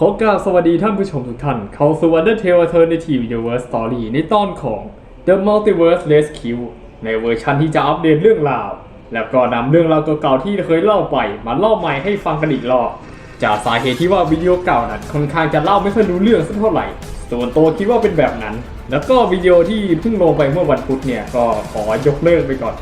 ขอกราบสวัสดีท่านผู้ชมทุกท่าน เข้าสู่ Undertale Alternative Universe Story ในตอนของ The Multiverse Rescue ในเวอร์ชันที่จะอัปเดตเรื่องราว แล้วก็นำเรื่องราวเก่าๆที่เคยเล่าไป มาเล่าใหม่ให้ฟังกันอีกรอบ จากสาเหตุที่ว่าวิดีโอเก่านั้นค่อนข้างจะเล่าไม่ค่อยรู้เรื่องสักเท่าไหร่ ส่วนตัวคิดว่าเป็นแบบนั้น แล้วก็วิดีโอที่เพิ่งลงไปเมื่อวันพุธเนี่ยก็ขอยกเลิกไปก่อน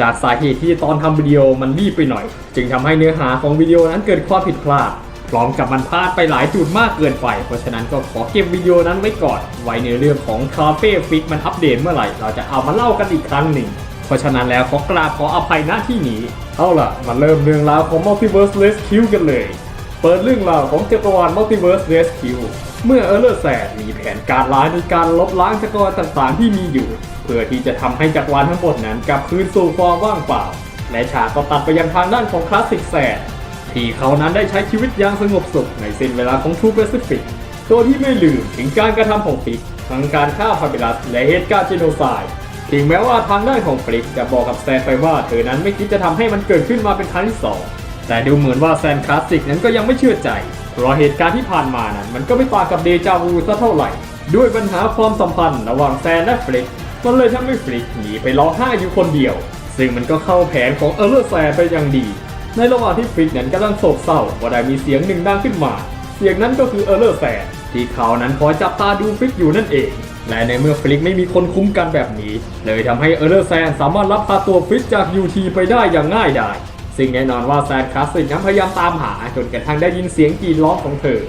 จากสาเหตุที่ตอนทำวิดีโอมันรีบไปหน่อย จึงทำให้เนื้อหาของวิดีโอนั้นเกิดความผิดพลาด ร้อมกับมันพลาดไปหลายจุดมากเกินไป เพราะฉะนั้นก็ขอเก็บวิดีโอนั้นไว้ก่อน ไว้ในเรื่องของคาเฟ่ฟิกมันอัปเดตเมื่อไหร่ เราจะเอามาเล่ากันอีกครั้งหนึ่ง เพราะฉะนั้นแล้วขอกราบขออภัยณที่นี้ เอาล่ะ มาเริ่มเรื่องราวของ Multiverse Rescue กันเลย เปิดเรื่องราวของจักรวาล Multiverse Rescue เมื่อเออร์เลอร์แซดมีแผนการร้ายในการลบล้างจักรวาลต่างๆที่มีอยู่ เพื่อที่จะทำให้จักรวาลทั้งหมดนั้นกลับคืนสู่ความว่างเปล่า และฉากก็ตัดไปยังทางด้านของคลาสสิกแซด ที่เขานั้นได้ใช้ชีวิตอย่างสงบสุขในสิ้นเวลาของ True Pacific โดยที่ไม่ลืมถึงการกระทำของฟิกทั้งการฆ่าพาเบลัสและเหตุการณ์เจโนไซด์ถึงแม้ว่าทางด้านของฟลิกจะบอกกับแซนไปว่าเธอนั้นไม่คิดจะทำให้มันเกิดขึ้นมาเป็นครั้งที่สองแต่ดูเหมือนว่าแซนคลาสสิกนั้นก็ยังไม่เชื่อใจ เพราะเหตุการณ์ที่ผ่านมานั้นมันก็ไม่ต่างกับเดจาวูสักเท่าไหร่ ด้วยปัญหาความสัมพันธ์ระหว่างแซนและฟลิกมันเลยทำให้ฟลิกหนีไปร้องไห้อยู่คนเดียว ซึ่งมันก็เข้าแผนของเออร์เลอร์แซนไปอย่างดี ในระหว่างที่ฟลิกนั้นกำลังโศกเศร้าว่าได้มีเสียงหนึ่งดังขึ้นมา เสียงนั้นก็คือเออร์เลอร์แซนที่เขานั้นคอยจับตาดูฟลิกอยู่นั่นเอง และในเมื่อฟลิกไม่มีคนคุ้มกันแบบนี้ เลยทำให้เออร์เลอร์แซนสามารถรับพาตัวฟลิกจาก UT ไปได้อย่างง่ายดายซึ่งแน่นอนว่าแซนคลาสสิกนั้นพยายามตามหาจนกระทั่งได้ยินเสียงกรีดร้องของเธอ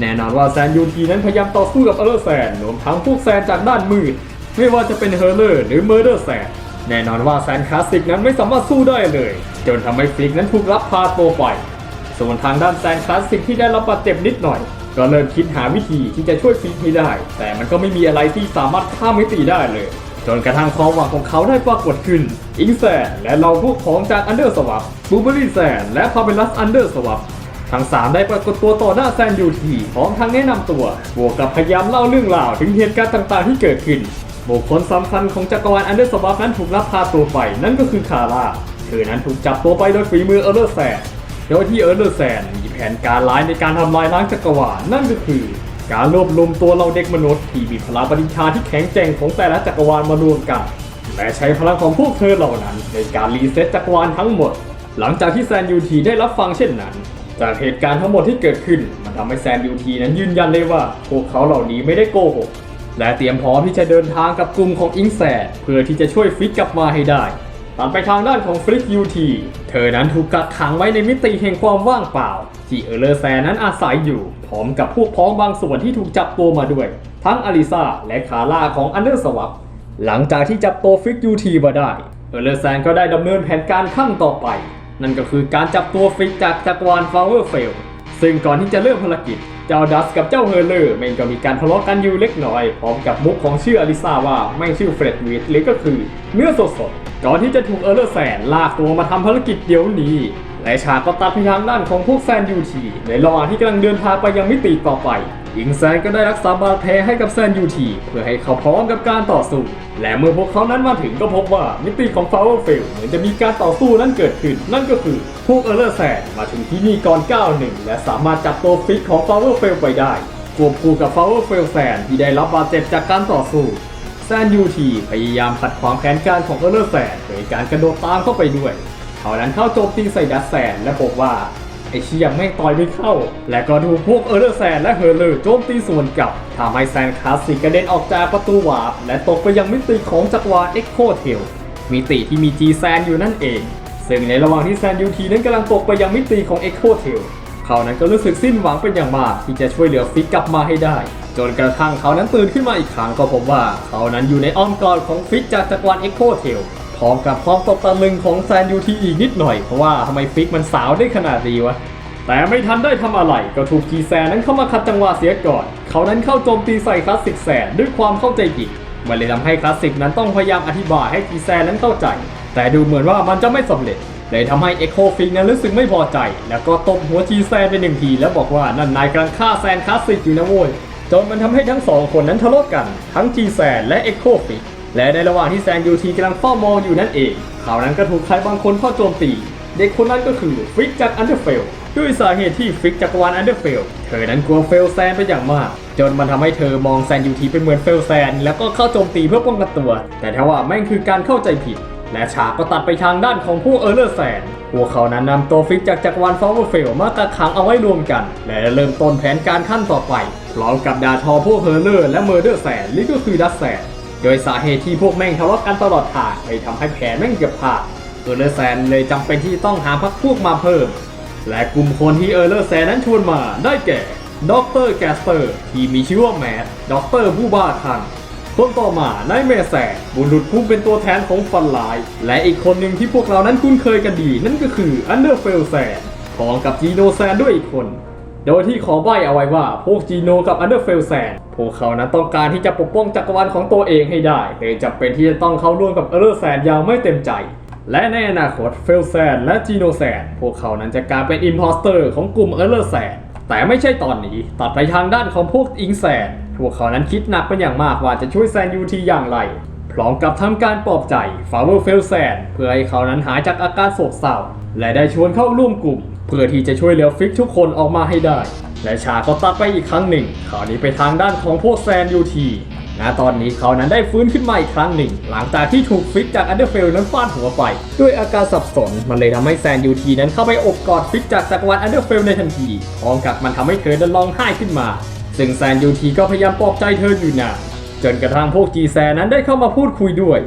แน่นอนว่าแซน UT นั้นพยายามต่อสู้กับเออร์เลอร์แซนรวมทั้งพวกแซนจากด้านมืดไม่ว่าจะเป็นเฮอร์เลอร์หรือเมอร์เดอร์แซนแน่นอนว่าแซนคลาสสิกนั้นไม่สามารถสู้ได้เลย จนทำให้ฟลิกนั้นถูกรับพาตัวไป ส่วนทางด้านแซนคลาสสิกที่ได้รับบาดเจ็บนิดหน่อย ก็เริ่มคิดหาวิธีที่จะช่วยฟิกให้ได้ แต่มันก็ไม่มีอะไรที่สามารถข้ามมิติได้เลย จนกระทั่งความหวังของเขาได้ปรากฏขึ้น อิงแซนและเราพวกของจากอันเดอร์สวับบูเบอรี่แซนและพาเบลัสอันเดอร์สวับทั้งสามได้ปรากฏตัวต่อหน้าแซนยูทีพร้อมทั้งแนะนำตัว บวกกับพยายามเล่าเรื่องราวถึงเหตุการณ์ต่างๆที่เกิดขึ้น บุคคลสำคัญของจักรวาลอันเดอร์สวับนั้นถูกลักพาตัวไป นั่นก็คือคาร่า เธอนั้นถูกจับตัวไปโดยฝีมือเออร์เลอร์แซนโดยที่เออร์เลอร์แซนมีแผนการร้ายในการทำลายล้างจักรวาลนั่นก็คือ การรวบรวมตัวเราเด็กมนุษย์ที่มีพลังปฏิชาที่แข็งแกร่งของแต่ละจักรวาลมารวมกันและใช้พลังของพวกเธอเหล่านั้น ในการรีเซ็ตจักรวาลทั้งหมด หลังจากที่แซนยูทีได้รับฟังเช่นนั้น จากเหตุการณ์ทั้งหมดที่เกิดขึ้น มันทำให้แซนยูทีนั้นยืนยันเลยว่าพวกเขาเหล่านี้ไม่ได้โกหกและเตรียมพร้อมที่จะเดินทางกับกลุ่มของอิงแซเพื่อที่จะช่วยฟิกกลับมาให้ได้ ตัดไปทางด้านของฟลิกยูทีเธอนั้นถูกกักขังไว้ในมิติแห่งความว่างเปล่า ที่เออร์เลอร์แซนั้นอาศัยอยู่พร้อมกับพวกพ้องบางส่วนที่ถูกจับตัวมาด้วย ทั้งอลิซาและคาร่าของอันเดอร์สวับหลังจากที่จับตัวฟลิกยูทีมาได้ เออร์เลอร์แซนก็ได้ดำเนินแผนการขั้นต่อไป นั่นก็คือการจับตัวฟลิกจากจักรวาลฟลาวเวอร์เฟลซึ่งก่อนที่จะเริ่มภารกิจเจ้าดัสกับเจ้าเฮอร์เลอร์แม่งก็มีการทะเลาะกันอยู่เล็กน้อย พร้อมกับมุกของชื่ออลิซาว่าแม่ชื่อเฟรดวิดหรือก็คือเนื้อสด ก่อนที่จะถูกเออร์เลอร์แซนลากตัวมาทำภารกิจเดี๋ยวนี้ และฉากก็ตัดไปทางด้านของพวกแซนยูทีในระหว่างที่กำลังเดินทางไปยังมิติต่อไปหญิงแซนก็ได้รักษาบาดแผลให้กับแซนยูทีเพื่อให้เขาพร้อมกับการต่อสู้ และเมื่อพวกเขานั้นมาถึงก็พบว่ามิติของฟาวเวอร์เฟลเหมือนจะมีการต่อสู้นั้นเกิดขึ้น นั่นก็คือพวกเออร์เลอร์แซนมาถึงที่นี่ก่อนก้าวหนึ่งและสามารถจับตัวฟิกของฟาวเวอร์เฟลไปได้ควบคู่กับฟาวเวอร์เฟลแซนที่ได้รับบาดเจ็บจากการต่อสู้ ซนยูทีพยายามขัดขวางแผนการของเออร์เลอร์แซนโดยการกระโดดตามเข้าไปด้วยเขานั้นเข้าโจมตีใส่ดัสแซนและพบว่าไอเชียแม่งต่อยไม่เข้า และก็ถูกพวกเออร์เลอร์แซนและเฮอร์เลอร์โจมตีสวนกลับทำให้แซนคลาสสิกกระเด็นออกจากประตูวาร์ปและตกไปยังมิติของจักรวาลเอ็กโคเทลมิติที่มีจีแซนอยู่นั่นเอง ซึ่งในระหว่างที่แซนยูทีนั้นกำลังตกไปยังมิติของเอ็กโคเทลเขานั้นก็รู้สึกสิ้นหวังเป็นอย่างมากที่จะช่วยเหลือฟิกกลับมาให้ได้ จนกระทั่งเขานั้นตื่นขึ้นมาอีกครั้งก็พบว่าเขานั้นอยู่ในอ้อมกอดของฟิกจากจักรวาลเอ็กโคเทลพร้อมกับความตกตะลึงของแซนยูทีอีกนิดหน่อย เพราะว่าทำไมฟิกมันสาวได้ขนาดนี้วะแต่ไม่ทันได้ทำอะไรก็ถูกจีแซนนั้นเข้ามาขัดจังหวะเสียก่อน เขานั้นเข้าโจมตีใส่คลาสสิกแซนด้วยความเข้าใจผิดมันเลยทำให้คลาสสิกนั้นต้องพยายามอธิบายให้จีแซนนั้นเข้าใจ แต่ดูเหมือนว่ามันจะไม่สำเร็จ เลยทำให้เอ็กโคฟิกนั้นรู้สึกไม่พอใจ แล้วก็ตบหัวจีแซนไปหนึ่งทีแล้วบอกว่านั่นนายกำลังฆ่าแซนคลาสสิกอยู่นะโว้ย จนมันทำให้ทั้งสองคนนั้นทะเลาะกัน ทั้งจีแซนและเอ็กโคฟิกและในระหว่างที่แซนยูทีกำลังเฝ้ามองอยู่นั่นเองเขาวนั้นก็ถูกใครบางคนเข้าโจมตี เด็กคนนั้นก็คือฟิกจากอันเดอร์เฟลด้วยสาเหตุที่ฟิกจักรวาลอันเดอร์เฟลเธอนั้นกลัวเฟลแซนเป็นอย่างมาก จนมันทำให้เธอมองแซนยูทีเป็นเหมือนเฟลแซนแล้วก็เข้าโจมตีเพื่อป้องกันตัว แต่ทว่าแม่งคือการเข้าใจผิด และฉากก็ตัดไปทางด้านของผู้เออร์เลอร์แซน พวกเขานั้นนำตัวฟิกจากจักรวาลฟอร์เฟลมากักขังเอาไว้รวมกัน และเริ่มต้นแผนการขั้นต่อไปพร้อมกับดาทอพวกเฮอร์เลอร์และเมอร์เดอร์แซนนี่ก็คือดัสแซนโดยสาเหตุที่พวกแม่งทะเลาะกันตลอดทางเลยทำให้แผนแม่งเกือบพลาดเออร์เลอร์แซนเลยจำเป็นที่ต้องหาพักพวกมาเพิ่ม และกลุ่มคนที่เออร์เลอร์แซนนั้นชวนมาได้แก่ด็อกเตอร์แกสเตอร์ที่มีชื่อว่าแมดด็อกเตอร์ผู้บ้าคลั่ง คนต่อมานายเมแซนบุรุษผู้เป็นตัวแทนของฟันลาย และอีกคนหนึ่งที่พวกเรานั้นคุ้นเคยกันดี นั่นก็คืออันเดอร์เฟลแซนพร้อมกับจีโนแซนด้วยอีกคน โดยที่ขอใบ้เอาไว้ว่าพวกจีโนกับอันเดอร์เฟลแซนพวกเขานั้นต้องการที่จะปกป้องจักรวาลของตัวเองให้ได้เลยจำเป็นที่จะต้องเข้าร่วมกับเออร์แซนอย่างไม่เต็มใจและในอนาคตเฟลแซนและจีโนแซนพวกเขานั้นจะกลายเป็นอิมพอสเตอร์ของกลุ่มเออร์แซนแต่ไม่ใช่ตอนนี้ ตัดไปทางด้านของพวกอิงแซน พวกเขานั้นคิดหนักเป็นอย่างมากว่าจะช่วยแซนยูทีอย่างไร พร้อมกับทำการปลอบใจฟาเวอร์เฟลแซนเพื่อให้เขานั้นหายจากอาการโศกเศร้า และได้ชวนเข้าร่วมกลุ่ม เพื่อที่จะช่วยเหลือฟิกทุกคนออกมาให้ได้ และชาก็ตัดไปอีกครั้งหนึ่งคราวนี้ไปทางด้านของพวกแซนยูทีณตอนนี้เขานั้นได้ฟื้นขึ้นมาอีกครั้งหนึ่ง หลังจากที่ถูกฟิกจากอันเดอร์เฟลนั้นฟาดหัวไป ด้วยอาการสับสนมันเลยทำให้แซนยูทีนั้นเข้าไปอบกอดฟิกจากจักรวาลอันเดอร์เฟลในทันทีพร้อมกับมันทำให้เธอนั้นร้องไห้ขึ้นมา ซึ่งแซนยูทีก็พยายามปลอบใจเธออยู่นานจนกระทั่งพวกจีแซนนั้นได้เข้ามาพูดคุยด้วย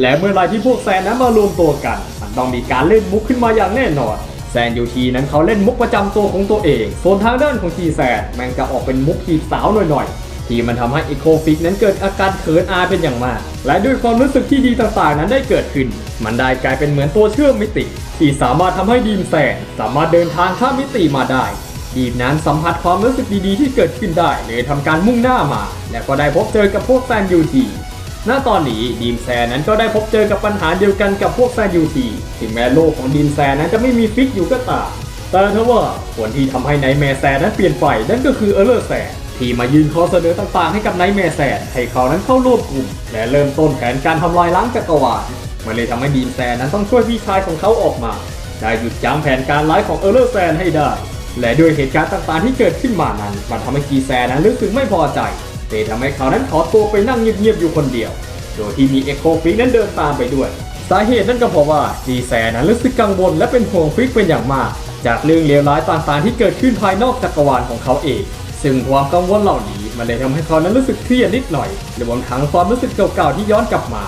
และเมื่อไรที่พวกแซนนั้นมารวมตัวกัน มันต้องมีการเล่นมุกขึ้นมาอย่างแน่นอนแซนยูทีนั้นเขาเล่นมุกประจำตัวของตัวเอง ส่วนทางด้านของจีแซนแม่งจะออกเป็นมุกจีสาวหน่อยๆ ที่มันทำให้อีโคฟิกนั้นเกิดอาการเขินอายเป็นอย่างมาก และด้วยความรู้สึกที่ดีต่างๆนั้นได้เกิดขึ้น มันได้กลายเป็นเหมือนตัวเชื่อมมิติ ที่สามารถทำให้ดีมแซนสามารถเดินทางข้ามมิติมาได้ ดีมนั้นสัมผัสความรู้สึกดีๆที่เกิดขึ้นได้เลยทำการมุ่งหน้ามา และก็ได้พบเจอกับพวกแซนยูทีณตอนนี้ดีมแซนั้นก็ได้พบเจอกับปัญหาเดียวกันกับพวกแซนยูทีถึงแม้โลกของดีมแซนั้นจะไม่มีฟิกอยู่ก็ตามแต่ทว่าผลที่ทำให้ไนแมแซนั้นเปลี่ยนไปนั่นก็คือเอเลอร์แซนที่มายืนข้อเสนอต่างๆให้กับไนแมแซนให้เขานั้นเข้าร่วมกลุ่ม และเริ่มต้นแผนการทำลายล้างจักรวาลมันเลยทำให้ดีมแซนั้นต้องช่วยพี่ชายของเขาออกมา ได้หยุดยั้งแผนการร้ายของเอเลอร์แซนให้ได้ และด้วยเหตุการณ์ต่างๆที่เกิดขึ้นมานั้น มันทำให้จีแซนั้นรู้สึกไม่พอใจเลยทำให้เขานั้นขอตัวไปนั่งเงียบๆอยู่คนเดียว โดยที่มีเอ็กโคฟิกนั้นเดินตามไปด้วย สาเหตุนั่นก็เพราะว่าจีแซนั้นรู้สึกกังวลและเป็นห่วงฟิกเป็นอย่างมาก จากเรื่องเลวร้ายต่างๆที่เกิดขึ้นภายนอกจักรวาลของเขาเอง ซึ่งความกังวลเหล่านี้มันเลยทำให้เขานั้นรู้สึกเครียดนิดหน่อยรวมทั้งความรู้สึกเก่าๆที่ย้อนกลับมา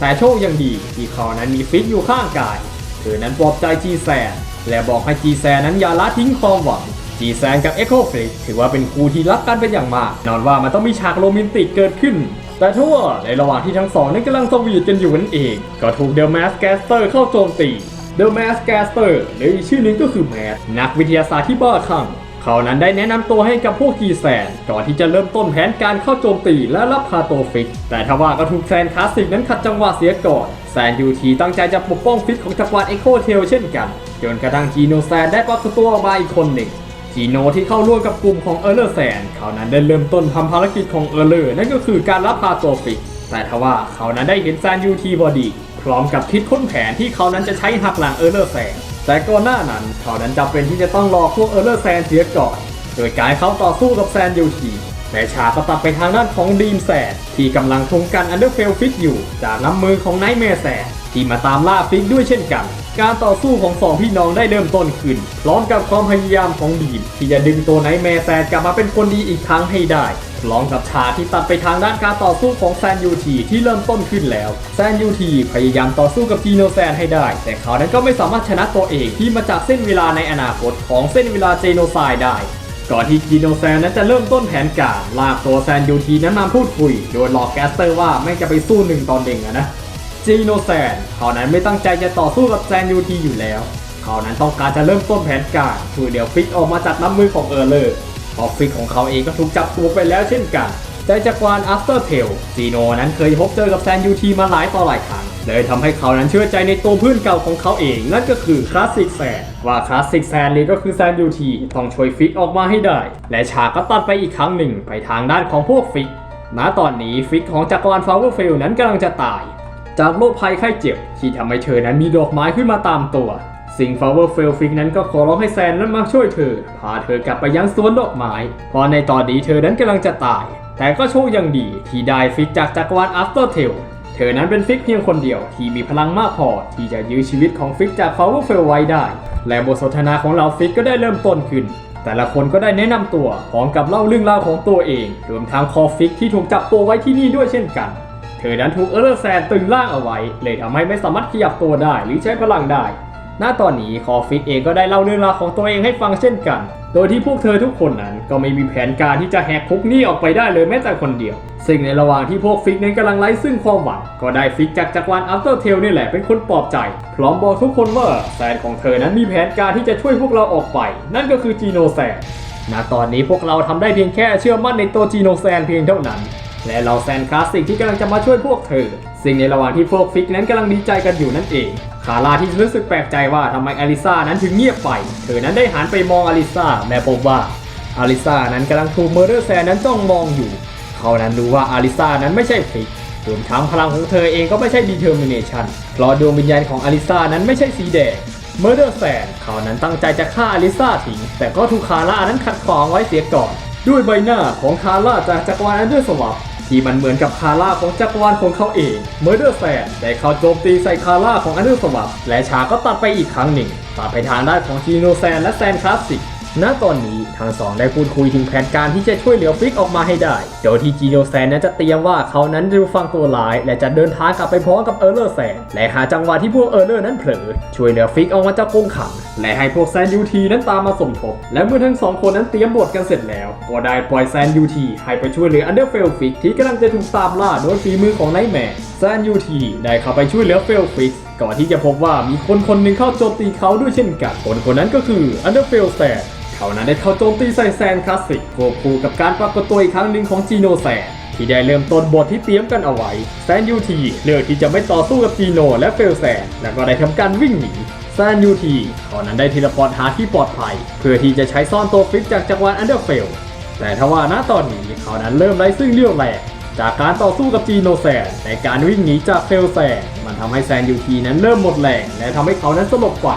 แต่โชคยังดีที่เขานั้นมีฟิกอยู่ข้างกายเธอนั้นปลอบใจจีแซน และบอกให้จีแซนนั้นอย่าละทิ้งความหวังจีแซนกับเอ็กโคฟิกถือว่าเป็นคู่ที่รักกันเป็นอย่างมาก นอนว่ามันต้องมีฉากโรแมนติกเกิดขึ้น แต่ทว่าในระหว่างที่ทั้งสองนั้นกำลังสวีทกันอยู่นั่นเอง ก็ถูกเดอะแมสแกสเตอร์เข้าโจมตีเดอะแมสแกสเตอร์หรืออีกชื่อนึงก็คือแมสนักวิทยาศาสตร์ที่บ้าคลั่งเขานั้นได้แนะนำตัวให้กับพวกจีแซนก่อนที่จะเริ่มต้นแผนการเข้าโจมตีและรับพาตัวฟิก แต่ทว่าก็ถูกแซนคลาสสิกนั้นขัดจังหวะเสียก่อน ซนยูทีตั้งใจจะปกป้องฟิกของจักรวาลเอ็กโคเทลเช่นกันจนกระทั่งจีโนแซนได้ปรากฏตัวออกมาอีกคนหนึ่งจีโนที่เข้าร่วมกับกลุ่มของเออร์เลอร์แซนเขานั้นได้เริ่มต้นทำภารกิจของเออร์เลอร์นั่นก็คือการรับพาตัวฟิกแต่ทว่าเขานั้นได้เห็นแซนยูทีบอดีพร้อมกับคิดค้นแผนที่เขานั้นจะใช้หักหลังเออร์เลอร์แซนแต่ก่อนหน้านั้นเขานั้นจำเป็นที่จะต้องรอพวกเออร์เลอร์แซนเสียก่อนโดยการเขาต่อสู้กับแซนยูที แต่ชาก็ตัดไปทางด้านของดีมแซนที่กำลังทงกันอันเดอร์เฟลฟิกอยู่ จากน้ำมือของไนท์แมร์แซนที่มาตามล่าฟิกด้วยเช่นกัน การต่อสู้ของสองพี่น้องได้เริ่มต้นขึ้น พร้อมกับความพยายามของดีมที่จะดึงตัวไนท์แมร์แซนกลับมาเป็นคนดีอีกครั้งให้ได้พร้อมกับฉากที่ตัดไปทางด้านการต่อสู้ของแซนยูทีที่เริ่มต้นขึ้นแล้วแซนยูทีพยายามต่อสู้กับจีโนแซนให้ได้ แต่เขานั้นก็ไม่สามารถชนะตัวเองที่มาจากเส้นเวลาในอนาคตของเส้นเวลาเจโนไซด์ได้ ก่อนที่จีโนแซนนั้นจะเริ่มต้นแผนการลากตัวแซนยูทีนั้นมาพูดคุย โดยหลอกแกสเตอร์ว่าไม่จะไปสู้หนึ่งตอนหนึ่งอะนะจีโนแซนเขานั้นไม่ตั้งใจจะต่อสู้กับแซนยูทีอยู่แล้ว เขานั้นต้องการจะเริ่มต้นแผนการช่วยเดี๋ยวฟิกออกมาจากน้ำมือของเออร์เลอร์พราะฟิกของเขาเองก็ถูกจับตัวไปแล้วเช่นกัน แต่จักรวาล After t a l จีโนนั้นเคยพบเจอกับแซนยูทีมาหลายต่อหลายครั้ง เลยทำให้เขานั้นเชื่อใจในตัวเพื่อนเก่าของเขาเอง นั่นก็คือคลาสสิกแซนว่าคลาสสิกแซนเลยก็คือแซนยูทีต้องช่วยฟิกออกมาให้ได้ และฉากก็ตัดไปอีกครั้งหนึ่งไปทางด้านของพวกฟิกณตอนนี้ฟิกของจักรวาลฟาวเวอร์เฟลนั้นกำลังจะตาย จากโรคภัยไข้เจ็บ ที่ทำให้เธอนั้นมีดอกไม้ขึ้นมาตามตัว สิงฟาวเวอร์เฟลฟิกนั้นก็ขอร้องให้แซนนั้นมาช่วยเธอ พาเธอกลับไปยังสวนดอกไม้เพราะในตอนนี้เธอนั้นกำลังจะตาย แต่ก็โชคยังดีที่ได้ฟิกจากจักรวาลอัฟเตอร์เทล เธอนั้นเป็นฟิกเพียงคนเดียวที่มีพลังมากพอที่จะยื้อชีวิตของฟิกจากฟาวเวอร์เฟลไว้ได้ และบทสนทนาของเราฟิกก็ได้เริ่มต้นขึ้น แต่ละคนก็ได้แนะนำตัวพร้อมกับเล่าเรื่องราวของตัวเองรวมทั้งคอฟิกที่ถูกจับตัวไว้ที่นี่ด้วยเช่นกัน เธอนั้นถูกเออร์แซนตึงร่างเอาไว้ เลยทำให้ไม่สามารถขยับตัวได้หรือใช้พลังได้ ณตอนนี้คอฟิกเองก็ได้เล่าเรื่องราวของตัวเองให้ฟังเช่นกัน โดยที่พวกเธอทุกคนนั้นก็ไม่มีแผนการที่จะแหกคุกนี้ออกไปได้เลยแม้แต่คนเดียว ซึ่งในระหว่างที่พวกฟิกนั้นกำลังไร้ซึ่งความหวัง ก็ได้ฟิกจากจักรวาลอัลเตอร์เทลนี่แหละเป็นคนปลอบใจ พร้อมบอกทุกคนว่าแซนของเธอนั้นมีแผนการที่จะช่วยพวกเราออกไป นั่นก็คือจีโนแซนณตอนนี้พวกเราทำได้เพียงแค่เชื่อมั่นในตัวจีโนแซนเพียงเท่านั้น และเราแซนคลาสสิกที่กำลังจะมาช่วยพวกเธอ สิ่งในระหว่างที่พวกฟิกนั้นกำลังดีใจกันอยู่นั่นเอง คาร่าที่รู้สึกแปลกใจว่าทำไมอลิซานั้นถึงเงียบไป เธอนั้นได้หันไปมองอลิซาและพบว่าอลิซานั้นกำลังถูกเมอร์เดอร์แซนนั้นจ้องมองอยู่ เขานั้นรู้ว่าอลิซานั้นไม่ใช่ฟิกรวมทั้งพลังของเธอเองก็ไม่ใช่ determination เพราะดวงวิญญาณของอลิซานั้นไม่ใช่สีแดงเมอร์เดอร์แซนเขานั้นตั้งใจจะฆ่าอลิซาทิ้งแต่ก็ถูกคาร่านั้นขัดขวางไว้เสียก่อน ด้วยใบหน้าของคาร่าจากจักรวาลอันเดอร์สวับ ที่มันเหมือนกับคาร่าของจักรวาลของเขาเองเมอร์เดอร์แซนได้เข้าโจมตีใส่คาร่าของอันเดอร์สวับและฉากก็ตัดไปอีกครั้งหนึ่งตัดไปทางด้านของจีโนแซนและแซนคลาสสิก ณตอนนี้ทั้งสองได้พูดคุยถึงแผนการที่จะช่วยเหลือฟิกออกมาให้ได้ โดยที่จีโนแซนนั้นจะเตรียมว่าเขานั้นจะฟังตัวร้าย และจะเดินทางกลับไปพร้อมกับเออร์เลอร์แซนและหาจังหวะที่พวกเออร์เลอร์นั้นเผลอช่วยเหลือฟิกออกมาจากกรงขัง และให้พวกแซนยูทีนั้นตามมาสมทบ และเมื่อทั้งสองคนนั้นเตรียมบทกันเสร็จแล้ว ก็ได้ปล่อยแซนยูทีให้ไปช่วยเหลืออันเดอร์เฟลฟิกที่กำลังจะถูกตามล่าโดยฝีมือของไนท์แมร์แซนยูทีได้เข้าไปช่วยเหลือเฟลฟิกก่อนที่จะพบว่ามีคนคนหนึ่งเข้าโจมตีเขาด้วยเช่นกันคนคนนั้นก็คืออันเดอร์เฟลแซน เขานั้นได้เข้าโจมตีใส่แซนคลาสสิกควบคู่กับการปรากฏตัวอีกครั้งหนึ่งของจีโนแซนที่ได้เริ่มต้นบทที่เตรียมกันเอาไว้ แซนยูทีเลือกที่จะไม่ต่อสู้กับจีโนและเฟลแซน แล้วก็ได้ทำการวิ่งหนี แซนยูทีเขานั้นได้ทเละพอร์ตหาที่ปลอดภัย เพื่อที่จะใช้ซ่อนตัวฟิกจากจักรวาลอันเดอร์เฟล แต่ทว่าณตอนนี้เขานั้นเริ่มไร้ซึ่งเรี่ยวแรงจากการต่อสู้กับจีโนแซนในการวิ่งหนีจากเฟลแซนมันทำให้แซนยูทีนั้นเริ่มหมดแรงและทำให้เขานั้นสลบไป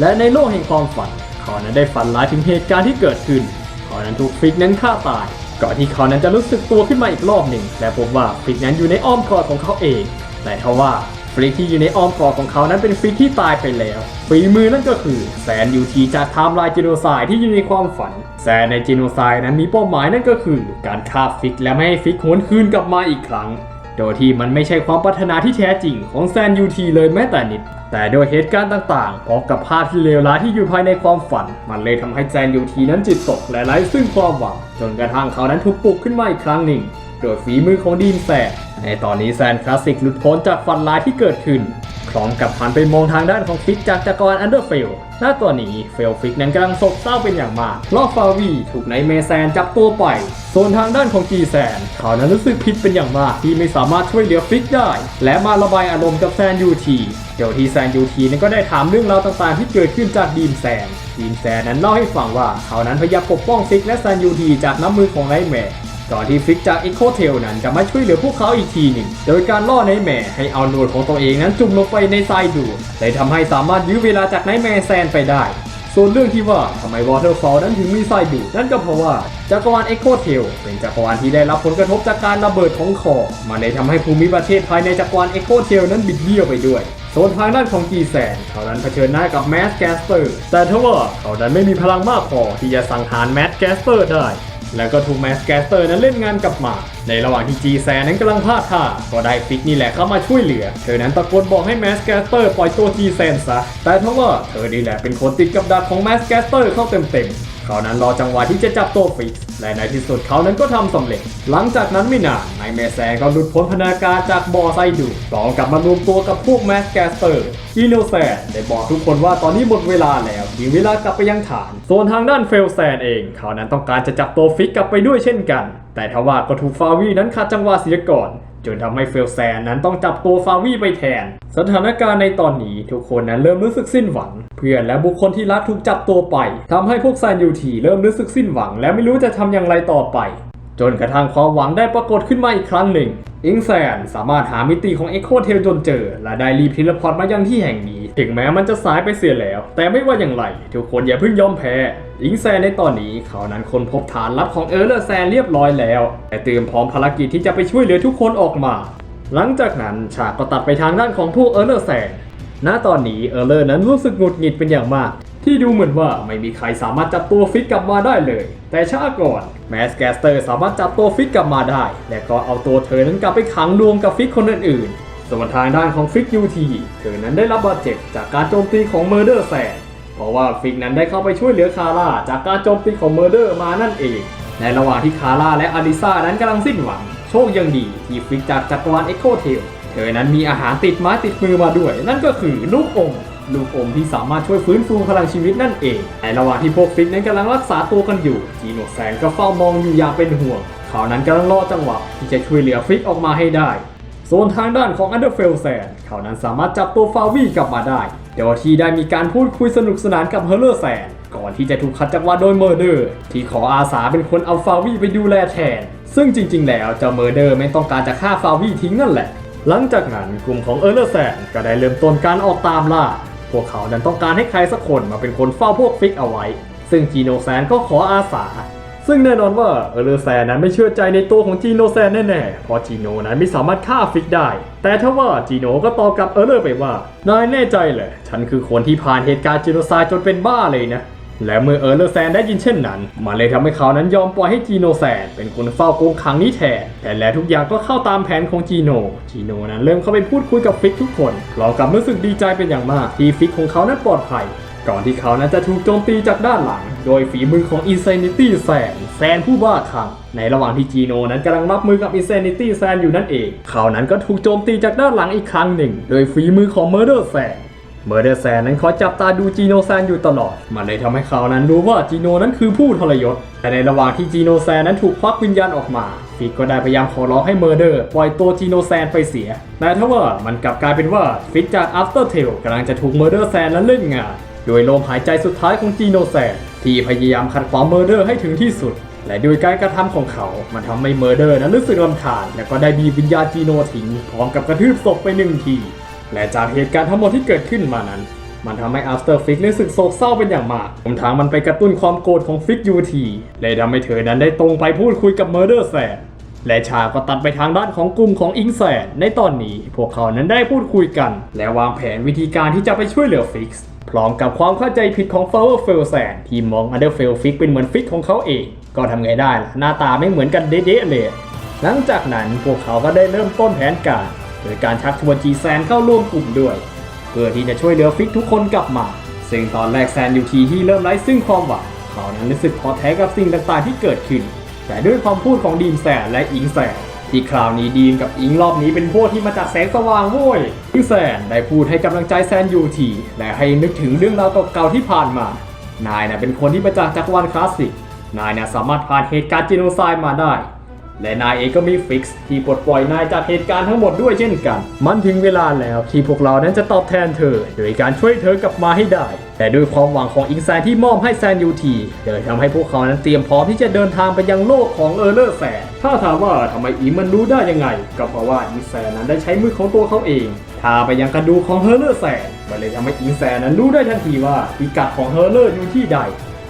และในโลกแห่งความฝัน เขานั้นได้ฝันร้ายถึงเหตุการณ์ที่เกิดขึ้น เขานั้นถูกฟิกนั้นฆ่าตาย ก่อนที่เขานั้นจะรู้สึกตัวขึ้นมาอีกรอบหนึ่งและพบว่าฟิกนั้นอยู่ในอ้อมกอดของเขาเอง แต่ทว่าฟิกที่อยู่ในอ้อมกอดของเขานั้นเป็นฟิกที่ตายไปแล้วฝีมือนั่นก็คือแซนยูทีจากไทม์ไลน์จีโนไซด์ที่อยู่ในความฝัน แซนในจีโนไซด์นั้นมีเป้าหมายนั่นก็คือ การฆ่าฟิกและไม่ให้ฟิกหวนคืนกลับมาอีกครั้ง โดยที่มันไม่ใช่ความปรารถนาที่แท้จริงของแซนยูทีเลยแม้แต่นิด แต่โดยเหตุการณ์ต่างๆพร้อมกับภาพที่เลวร้ายที่อยู่ภายในความฝัน มันเลยทำให้แซนยูทีนั้นจิตตกและไร้ซึ่งความหวัง จนกระทั่งเขานั้นถูกปลุกขึ้นมาอีกครั้งหนึ่ง โดยฝีมือของดีนแซนในตอนนี้แซนคลาสสิกหลุดพ้นจากฝันร้ายที่เกิดขึ้น พร้อมกับหันไปมองทางด้านของฟิกจากจักรวาลอันเดอร์เฟลณตอนนี้เฟลฟิกนั้นกำลังโศกเศร้าเป็นอย่างมากเพราะฟาวีถูกไนเมแซนจับตัวไป ส่วนทางด้านของจีแซนเขานั้นรู้สึกผิดเป็นอย่างมากที่ไม่สามารถช่วยเหลือฟิกได้ และมาระบายอารมณ์กับแซนยูทีเดี๋ยวทีแซนยูทีนั้นก็ได้ถามเรื่องราวต่างๆ ที่เกิดขึ้นจากดีมแซนดีมแซนนั้นเล่าให้ฟังว่าเขานั้นพยายามปกป้องฟิกและแซนยูทีจากน้ำมือของไนท์แมร์ ก่อนที่ฟิกจากอีโคเทลนั้นจะมาช่วยเหลือพวกเขาอีกทีหนึ่ง โดยการล่อไนแมร์ให้เอาหนวดของตัวเองนั้นจุ่มลงไปในทรายดูดเลยทำให้สามารถยื้อเวลาจากไนแมร์แซนไปได้ส่วนเรื่องที่ว่าทำไมวอเตอร์ฟอลนั้นถึงมีทรายดูดนั่นก็เพราะว่าจักรวาลเอ็กโคเทลเป็นจักรวาลที่ได้รับผลกระทบจากการระเบิดของคอมันเลยทำให้ภูมิประเทศภายในจักรวาลเอ็กโคเทลนั้นบิดเบี้ยวไปด้วยส่วนทางด้านของจีแซนเขานั้นเผชิญหน้ากับแมสแกสเตอร์แต่ทว่าเขานั้นไม่มีพลังมากพอที่จะสังหารแมสแกสเตอร์ได้ แล้วก็ถูกแมสแกสเตอร์นั้นเล่นงานกลับมา ในระหว่างที่จีแซนนั้นกำลังพลาดท่า ก็ได้ฟิกนี่แหละเข้ามาช่วยเหลือ เธอนั้นตะโกนบอกให้แมสแกสเตอร์ปล่อยตัวจีแซนซะ แต่ทว่าเธอนี่แหละเป็นคนติดกับดักของแมสแกสเตอร์เข้าเต็มๆ เขานั้นรอจังหวะที่จะจับตัวฟิกซ์และในที่สุดเขานั้นก็ทำสำเร็จ หลังจากนั้นไม่นานนายแมสแซนก็หลุดพ้นพนาการจากบ่อไซดูพร้อมกับมารวมตัวกับพวกแมสแกสเตอร์จีโนแซนได้บอกทุกคนว่าตอนนี้หมดเวลาแล้วมีเวลากลับไปยังฐาน ส่วนทางด้านเฟลแซนเอง เขานั้นต้องการจะจับตัวฟิกกลับไปด้วยเช่นกัน แต่ทว่าก็ถูกฟาวีนั้นขัดจังหวะเสียก่อน จนทำให้เฟลแซนนั้นต้องจับตัวฟาวี่ไปแทน สถานการณ์ในตอนนี้ทุกคนนั้นเริ่มรู้สึกสิ้นหวัง เพื่อนและบุคคลที่รักถูกจับตัวไปทำให้พวกแซนยูทีเริ่มรู้สึกสิ้นหวัง และไม่รู้จะทำอย่างไรต่อไป จนกระทั่งความหวังได้ปรากฏขึ้นมาอีกครั้งหนึ่ง อิงแซนสามารถหามิติของ Echo Tail จนเจอ และได้รีบเทเลพอร์ตมายังที่แห่งนี้ ถึงแม้มันจะสายไปเสียแล้ว แต่ไม่ว่าอย่างไร ทุกคนอย่าเพิ่งยอมแพ้ อิงแซนในตอนนี้เขานั้นค้นพบฐานลับของเออร์เลอร์แซนเรียบร้อยแล้วและเตรียมพร้อมภารกิจที่จะไปช่วยเหลือทุกคนออกมา หลังจากนั้นฉากก็ตัดไปทางด้านของพวกเออร์เลอร์แซนณตอนนี้เออร์เลอร์นั้นรู้สึกหงุดหงิดเป็นอย่างมาก ที่ดูเหมือนว่าไม่มีใครสามารถจับตัวฟิกกลับมาได้เลย แต่ช้าก่อนแมสแกสเตอร์สามารถจับตัวฟิกกลับมาได้ และก็เอาตัวเธอนั้นกลับไปขังรวมกับฟิกคนอื่นๆ ส่วนทางด้านของฟิกยูทีเธอนั้นได้รับบาดเจ็บจากการโจมตีของเมอร์เดอร์แซนเพราะว่าฟิกนั้นได้เข้าไปช่วยเหลือคาร่าจากการโจมตีของเมอร์เดอร์มานั่นเองในระหว่างที่คาร่าและอลิซานั้นกำลังสิ้นหวัง โชคยังดีที่ฟิกจากจักรวาลเอ็กโคเทลเธอนั้นมีอาหารติดไม้ติดมือมาด้วย นั่นก็คือลูกอม ลูกอมที่สามารถช่วยฟื้นฟูพลังชีวิตนั่นเองในระหว่างที่พวกฟิกนั้นกำลังรักษาตัวกันอยู่จีโนแซนก็เฝ้ามองอยู่อย่างเป็นห่วง เขานั้นกำลังรอจังหวะที่จะช่วยเหลือฟิกออกมาให้ได้ส่วนทางด้านของอันเดอร์เฟลแซนเขานั้นสามารถจับตัวฟาวี่กลับมาได้ โดยที่ได้มีการพูดคุยสนุกสนานกับเฮอร์เลอร์แซนก่อนที่จะถูกขัดจังหวะโดยเมอร์เดอร์ ที่ขออาสาเป็นคนเอาฟาวี่ไปดูแลแทน ซึ่งจริง ๆ แล้วเจ้าเมอร์เดอร์ไม่ต้องการจะฆ่าฟาวี่ทิ้งนั่นแหละ หลังจากนั้นกลุ่มของเออร์เลอร์แซนก็ได้เริ่มต้นการออกตามล่า พวกเขานั้นต้องการให้ใครสักคนมาเป็นคนเฝ้าพวกฟิกเอาไว้ ซึ่งจีโนแซนก็ขออาสา ซึ่งแน่นอนว่าเออร์เลอร์แซนนั้นไม่เชื่อใจในตัวของจีโนแซนแน่ๆเพราะจีโนนั้นไม่สามารถฆ่าฟิกได้ แต่ถ้าว่าจีโนก็ตอบกลับเออร์เลอร์ไปว่านายแน่ใจเหรอฉันคือคนที่ผ่านเหตุการณ์จีโนไซายจนเป็นบ้าเลยนะ และเมื่อเออร์เลอร์แซนได้ยินเช่นนั้น มันเลยทำให้เขานั้นยอมปล่อยให้จีโนแซนเป็นคนเฝ้าโกงขังนี้แทนแต่แล้วทุกอย่างก็เข้าตามแผนของจีโน จีโนนั้นเริ่มเข้าไปพูดคุยกับฟิกทุกคนพร้อมกับรู้สึกดีใจเป็นอย่างมากที่ฟิกของเขานั้นปลอดภัยก่อนที่เขานั้นจะถูกโจมตีจากด้านหลัง โดยฝีมือของ Insanity แซนแซนผู้บ้าคลั่งในระหว่างที่จีโนนั้นกำลังรับมือกับ Insanity แซนอยู่นั่นเอง เขานั้นก็ถูกโจมตีจากด้านหลังอีกครั้งหนึ่ง โดยฝีมือของ Murder แซน เมอร์เดอร์แซนนั้นคอยจับตาดูจีโนแซนอยู่ตลอด มันเลยทำให้เขานั้นรู้ว่าจีโนนั้นคือผู้ทรยศ แต่ในระหว่างที่จีโนแซนนั้นถูกควักวิญญาณออกมา ฟิกก็ได้พยายามขอร้องให้เมอร์เดอร์ปล่อยตัวจีโนแซนไปเสีย แต่ถ้าว่ามันกลับกลายเป็นว่าฟิกจาก After t a l กำลังจะถูกเมอร์เดอร์แซนนั้นเล่นงานโดยลมหายใจสุดท้ายของจีโนแซนที่พยายามขัดขวางเมอร์เดอร์ให้ถึงที่สุด และโดยการกระทำของเขา มันทำให้เมอร์เดอร์นั้นรู้สึกรำคาญ และก็ได้บีบวิญญาณจีโนทิ้งพร้อมกับกระทืบศพไปหนึ่งที และจากเหตุการณ์ทั้งหมดที่เกิดขึ้นมานั้น มันทำให้ After Fix รู้สึกโศกเศร้าเป็นอย่างมากรวมทั้งมันไปกระตุ้นความโกรธของ Fix UT เลยทำให้เธอนั้นได้ตรงไปพูดคุยกับ Murder s a d และชาก็ตัดไปทางด้านของกลุ่มของอิงแซนในตอนนี้พวกเขานั้นได้พูดคุยกัน และวางแผนวิธีการที่จะไปช่วยเหลือฟิกซ์พร้อมกับความเข้าใจผิดของ Flower f e l s a n ที่มอง Underfell Fix เป็นเหมือนฟิกของเขาเอง ก็ทำไงได้ล่ะหน้าตาไม่เหมือนกันเด๊ะเลย หลังจากนั้นพวกเขาก็ได้เริ่มต้นแผนการ โดยการชักชวนจีแซนเข้าร่วมกลุ่มด้วย เพื่อที่จะช่วยเหลือฟิกทุกคนกลับมา ซึ่งตอนแรกแซนยูทีที่เริ่มไร้ซึ่งความหวังเขานั้นรู้สึกท้อแท้กับสิ่งต่างๆที่เกิดขึ้น แต่ด้วยความพูดของดีมแซนและอิงแซนที่คราวนี้ดีมกับอิงรอบนี้เป็นพวกที่มาจากแสงสว่างโว้ยอิงแซนได้พูดให้กำลังใจแซนยูทีและให้นึกถึงเรื่องราวเก่าๆที่ผ่านมา นายน่ะเป็นคนที่มาจากจักรวาลคลาสสิกนายน่ะสามารถผ่านเหตุการณ์จีโนไซด์มาได้ และนายเองก็มีฟิกซ์ที่ปลดปล่อยนายจากเหตุการณ์ทั้งหมดด้วยเช่นกัน มันถึงเวลาแล้วที่พวกเรานั้นจะตอบแทนเธอ โดยการช่วยเธอกลับมาให้ได้ แต่ด้วยความหวังของอิงแซนที่มอบให้แซนยูทีเลยทำให้พวกเขานั้นเตรียมพร้อมที่จะเดินทางไปยังโลกของเออร์เลอร์แซนถ้าถามว่าทำไมอิงมันรู้ได้ยังไง ก็เพราะว่าอิงแซนนั้นได้ใช้มือของตัวเขาเองพาไปยังกระดูกของเฮอร์เลอร์แซนมันเลยทำให้อิงแซนนั้นรู้ได้ทันทีว่าพิกัดของเฮอร์เลอร์อยู่ที่ใด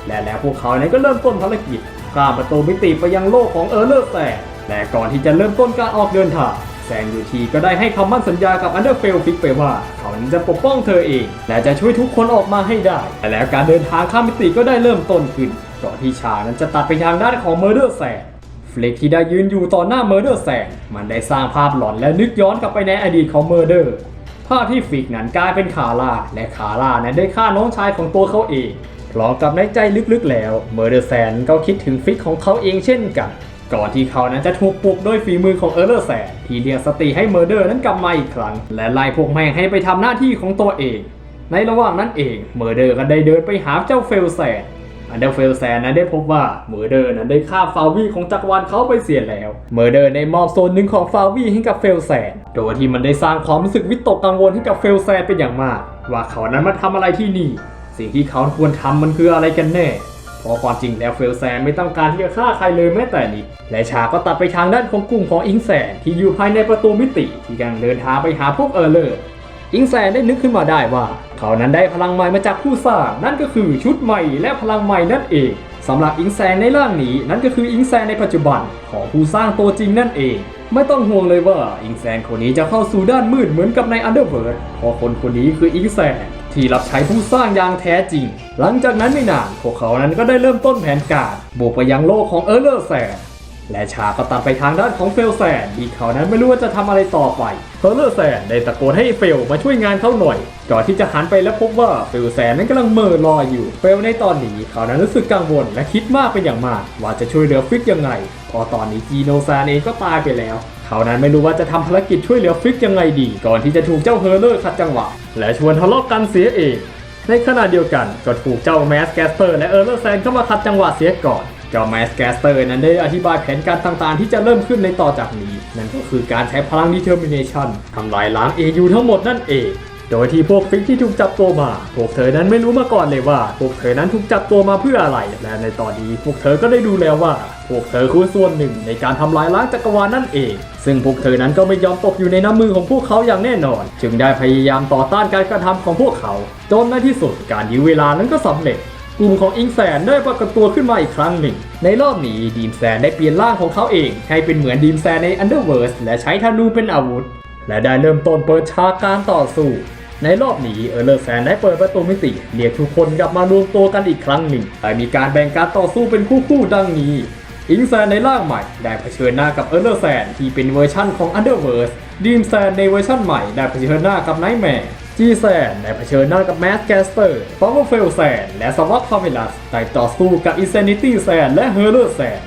และแล้วพวกเขานั้นก็เริ่มต้นภารกิจ ข้ามประตูมิติไปยังโลกของเออร์เลอร์แซนและก่อนที่จะเริ่มต้นการออกเดินทางแซงยูทีก็ได้ให้คำมั่นสัญญากับอันเดอร์เฟลฟิกไปว่า เขานั้นจะปกป้องเธอเอง และจะช่วยทุกคนออกมาให้ได้และแล้วการเดินทางข้ามมิติก็ได้เริ่มต้นขึ้นก่อนที่ชานั้นจะตัดไปทางด้านของเมอร์เดอร์แซนเฟล็กที่ได้ยืนอยู่ต่อหน้าเมอร์เดอร์แซงมันได้สร้างภาพหลอนและนึกย้อนกลับไปในอดีตของเมอร์เดอร์ภาพที่ฟิกนั้นกลายเป็นคาร่าและคาร่านั้นได้ฆ่าน้องชายของตัวเขาเอง พร้อมกับในใจลึกๆแล้วเมอร์เดอร์แซนก็คิดถึงฟิกของเขาเองเช่นกัน ก่อนที่เขานั้นจะถูกปลุกด้วยฝีมือของเออร์เลอร์แซนที่เรียกสติให้เมอร์เดอร์นั้นกลับมาอีกครั้ง และไล่พวกแม่งให้ไปทำหน้าที่ของตัวเอง ในระหว่างนั้นเองเมอร์เดอร์ก็ได้เดินไปหาเจ้าเฟลแซนอันเดอร์เฟลแซนนั้นได้พบว่าเมอร์เดอร์นั้นได้ฆ่าฟาวีของจักรวาลเขาไปเสียแล้ว เมอร์เดอร์ได้มอบโซนหนึ่งของฟาวีให้กับเฟลแซน โดยที่มันได้สร้างความรู้สึกวิตกกังวลให้กับเฟลแซนเป็นอย่างมาก ว่าเขานั้นมาทำอะไรที่นี่ สิ่งที่เขาควรทำมันคืออะไรกันแน่พราะความจริงแล้วเฟลแซนไม่ต้องการที่จะฆ่าใครเลยแม้แต่นิดและฉากก็ตัดไปทางด้านของกลุ่มของอิงแสนที่อยู่ภายในประตูมิติที่กำลังเดินทางไปหาพวกเออร์เลอร์อิงแซนได้นึกขึ้นมาได้ว่า เขานั้นได้พลังใหม่มาจากผู้สร้างนั่นก็คือชุดใหม่และพลังใหม่นั่นเองสำหรับอิงแซนในร่างนี้นั่นก็คืออิงแซนในปัจจุบันของผู้สร้างตัวจริงนั่นเอง ไม่ต้องห่วงเลยว่าอิงแซนคนนี้จะเข้าสู่ด้านมืดเหมือนกับในอันเดอร์เวิร์เพราะคนคนนี้คืออิงแซน ที่รับใช้ผู้สร้างอย่างแท้จริง หลังจากนั้นไม่นานพวกเขานั้นก็ได้เริ่มต้นแผนการบุกไปยังโลกของเออร์เลอร์แซน และฉาก็ตัดไปทางด้านของเฟลแซนที่เขานั้นไม่รู้ว่าจะทำอะไรต่อไปเฟลเลอร์แซนได้ตะโกนให้เฟลมาช่วยงานเขาหน่อยก่อนที่จะหันไปแล้วพบว่าเฟลแซนนั้นกำลังเม่อลอยอยู่เฟลในตอนนี้เขานั้นรู้สึกกังวลและคิดมากเป็นอย่างมาก ว่าจะช่วยเหลือฟิกยังไงพอตอนนี้จีโนแซนเองก็ตายไปแล้ว เขานั้นไม่รู้ว่าจะทำภารกิจช่วยเหลือฟิกยังไงดี ก่อนที่จะถูกเจ้าเฮอร์เลอร์ขัดจังหวะ และชวนทะเลาะกันเสียเองในขณะเดียวกันก็ถูกเจ้าแมสแกสเตอร์และเออร์เลอร์แซนเข้ามาขัดจังหวะเสียก่อน เจ้าแมสแกสเตอร์นั้นได้อธิบายแผนการต่างๆ ที่จะเริ่มขึ้นในต่อจากนี้ นั่นก็คือการใช้พลัง determination ทำลายล้าง AU ทั้งหมดนั่นเอง โดยที่พวกฟิกที่ถูกจับตัวมา พวกเธอนั้นไม่รู้มาก่อนเลยว่า พวกเธอนั้นถูกจับตัวมาเพื่ออะไร และในตอนนี้พวกเธอก็ได้ดูแล้วว่า พวกเธอคือส่วนหนึ่งในการทำลายล้างจักรวาลนั่นเอง ซึ่งพวกเธอนั้นก็ไม่ยอมตกอยู่ในน้ำมือของพวกเขาอย่างแน่นอน จึงได้พยายามต่อต้านการกระทำของพวกเขา จนในที่สุดการยื้อเวลานั้นก็สำเร็จ กลุ่มของอิงแซนได้ปรากฏตัวขึ้นมาอีกครั้งหนึ่ง ในรอบนี้ดีมแซนได้เปลี่ยนร่างของเขาเอง ให้เป็นเหมือนดีมแซนในอันเดอร์เวิร์สและใช้ธนูเป็นอาวุธ และได้เริ่มต้นเปิดฉากการต่อสู้ ในรอบนี้เออร์เลอร์แซนได้เปิดประตูมิติเรียกทุกคนกลับมารวมตัวกันอีกครั้งหนึ่งแต่มีการแบ่งการต่อสู้เป็นคู่ๆดังนี้อิงแซนในร่างใหม่ได้เผชิญหน้ากับเออร์เลอร์แซนที่เป็นเวอร์ชั่นของ Underverse ดีมแซนในเวอร์ชั่นใหม่ได้เผชิญหน้ากับไนท์แมร์ จีแซนในเผชิญหน้ากับแมสแกสเตอร์ฟอร์เฟลแซนและสวอตพาเวลัสได้ต่อสู้กับอินเซนิตี้แซนและเฮอร์เลอร์แซน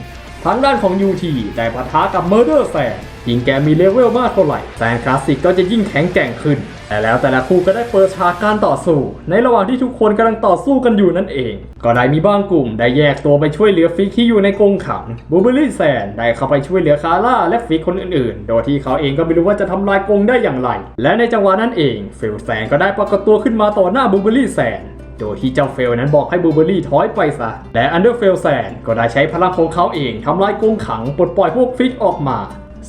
ทางด้านของยูทีได้ปะทะกับเมอร์เดอร์แซนยิ่งแกมีเลเวลมากเท่าไหร่แซนคลาสสิกก็จะยิ่งแข็งแกร่งขึ้น แต่แล้วแต่ละคู่ก็ได้เปิดฉากการต่อสู้ ในระหว่างที่ทุกคนกำลังต่อสู้กันอยู่นั่นเอง ก็ได้มีบางกลุ่มได้แยกตัวไปช่วยเหลือฟิกที่อยู่ในกรงขังบูเบอรี่แซนได้เข้าไปช่วยเหลือคาร่าและฟิกคนอื่นๆ โดยที่เขาเองก็ไม่รู้ว่าจะทำลายกรงได้อย่างไร และในจังหวะนั้นเองฟิลแซนก็ได้ปรากฏตัวขึ้นมาต่อหน้าบูเบอรี่แซนโดยที่เจ้าเฟลนั้นบอกให้บูเบอรี่ถอยไปซะ และอันเดอร์เฟลแซนก็ได้ใช้พลังของเขาเองทำลายกรงขังปลดปล่อยพวกฟิกออกมา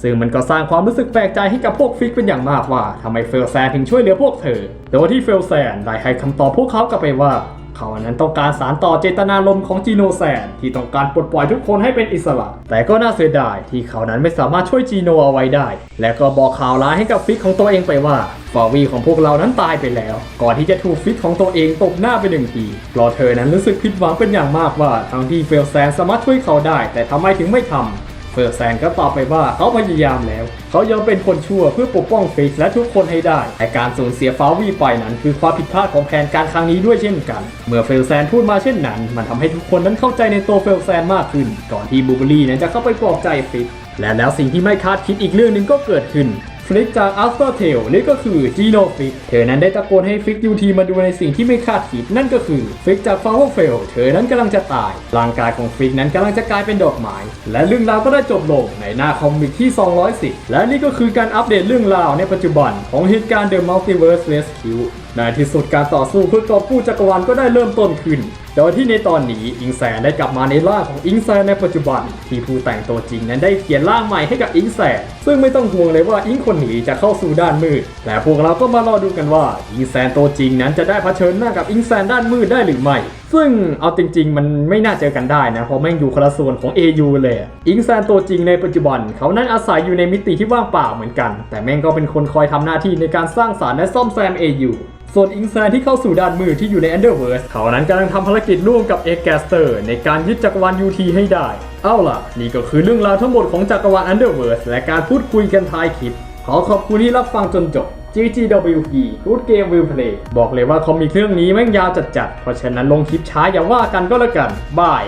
ซึ่งมันก็สร้างความรู้สึกแปลกใจให้กับพวกฟิกเป็นอย่างมากว่าทำไมเฟลแซนถึงช่วยเหลือพวกเธอ โดยที่เฟลแซนได้ให้คำตอบพวกเขากลับไปว่า เขานั้นต้องการสารต่อเจตนารมณ์ของจีโนแซนที่ต้องการปลดปล่อยทุกคนให้เป็นอิสระ แต่ก็น่าเสียดายที่เขานั้นไม่สามารถช่วยจีโนเอาไว้ได้ และก็บอกข่าวร้ายให้กับฟิกของตัวเองไปว่าฟาวีของพวกเรานั้นตายไปแล้ว ก่อนที่จะถูกฟิกของตัวเองตบหน้าไปหนึ่งทีราะเธอนั้นรู้สึกผิดหวังเป็นอย่างมากว่าทั้งที่เฟลแซนสามารถช่วยเขาได้ แต่ทำไมถึงไม่ทำ เฟอร์แซนก็ตอบไปว่าเขาพยายามแล้ว เขายอมเป็นคนชั่วเพื่อปกป้องฟิกและทุกคนให้ได้ แต่การสูญเสียฟาวีไปนั้นคือความผิดพลาดของแผนการครั้งนี้ด้วยเช่นกัน เมื่อเฟลแซนพูดมาเช่นนั้น มันทำให้ทุกคนนั้นเข้าใจในตัวเฟลแซนมากขึ้น ก่อนที่บูเบอรี่นั้นจะเข้าไปปลอบใจฟิกและแล้วสิ่งที่ไม่คาดคิดอีกเรื่องหนึ่งก็เกิดขึ้นฟลิกจาก After t a l นี่ก็คือจีโนฟิกเธอนั้นได้ตะโกนให้ฟิกยูทีมาดูในสิ่งที่ไม่คาดคิด นั่นก็คือฟิกจากฟาวเฟลเธอนั้นกำลังจะตาย ร่างกายของฟิกนั้นกำลังจะกลายเป็นดอกไม้และเรื่องราวก็ได้จบลงในหน้าคอมิกที่ 210 และนี่ก็คือการอัปเดตเรื่องราวในปัจจุบันของเหตุการณ์ The Multiverse Rescue ในที่สุดการต่อสู้เพื่อกอบกู้จักรวาลก็ได้เริ่มต้นขึ้น โดยที่ในตอนนี้อิงแซนได้กลับมาในร่างของอิงแซนในปัจจุบัน ที่ผู้แต่งตัวจริงนั้นได้เขียนร่างใหม่ให้กับอิงแซนซึ่งไม่ต้องห่วงเลยว่าอิงคนนี้จะเข้าสู่ด้านมืดและพวกเราก็มารอดูกันว่าอิงแซนตัวจริงนั้นจะได้เผชิญหน้ากับอิงแซนด้านมืดได้หรือไม่ซึ่งเอาจริงๆ มันไม่น่าเจอกันได้นะ เพราะแม่งอยู่คนละส่วนของ AU เลยอิงแซนตัวจริงในปัจจุบัน เขานั้นอาศัยอยู่ในมิติที่ว่างเปล่าเหมือนกัน แต่แม่งก็เป็นคนคอยทำหน้าที่ในการสร้างสารรค์และซ่อมแซม AU ส่วนอิงแซนที่เข้าสู่ด้านมืดที่อยู่ใน Underverse เขานั้นกำลังทำภารกิจร่วมกับเอแกสเตอร์ในการยึดจักรวาล UT ให้ได้ เอาล่ะ นี่ก็คือเรื่องราวทั้งหมดของจักรวาล Underverse และการพูดคุยกันท้ายคลิป ขอขอบคุณที่รับฟังจนจบ GGWP Good Game Will Play บอกเลยว่าคอมิกเรื่องนี้แม่งยาวจัดๆ เพราะฉะนั้นลงคลิปช้าอย่าว่ากันก็แล้วกันบาย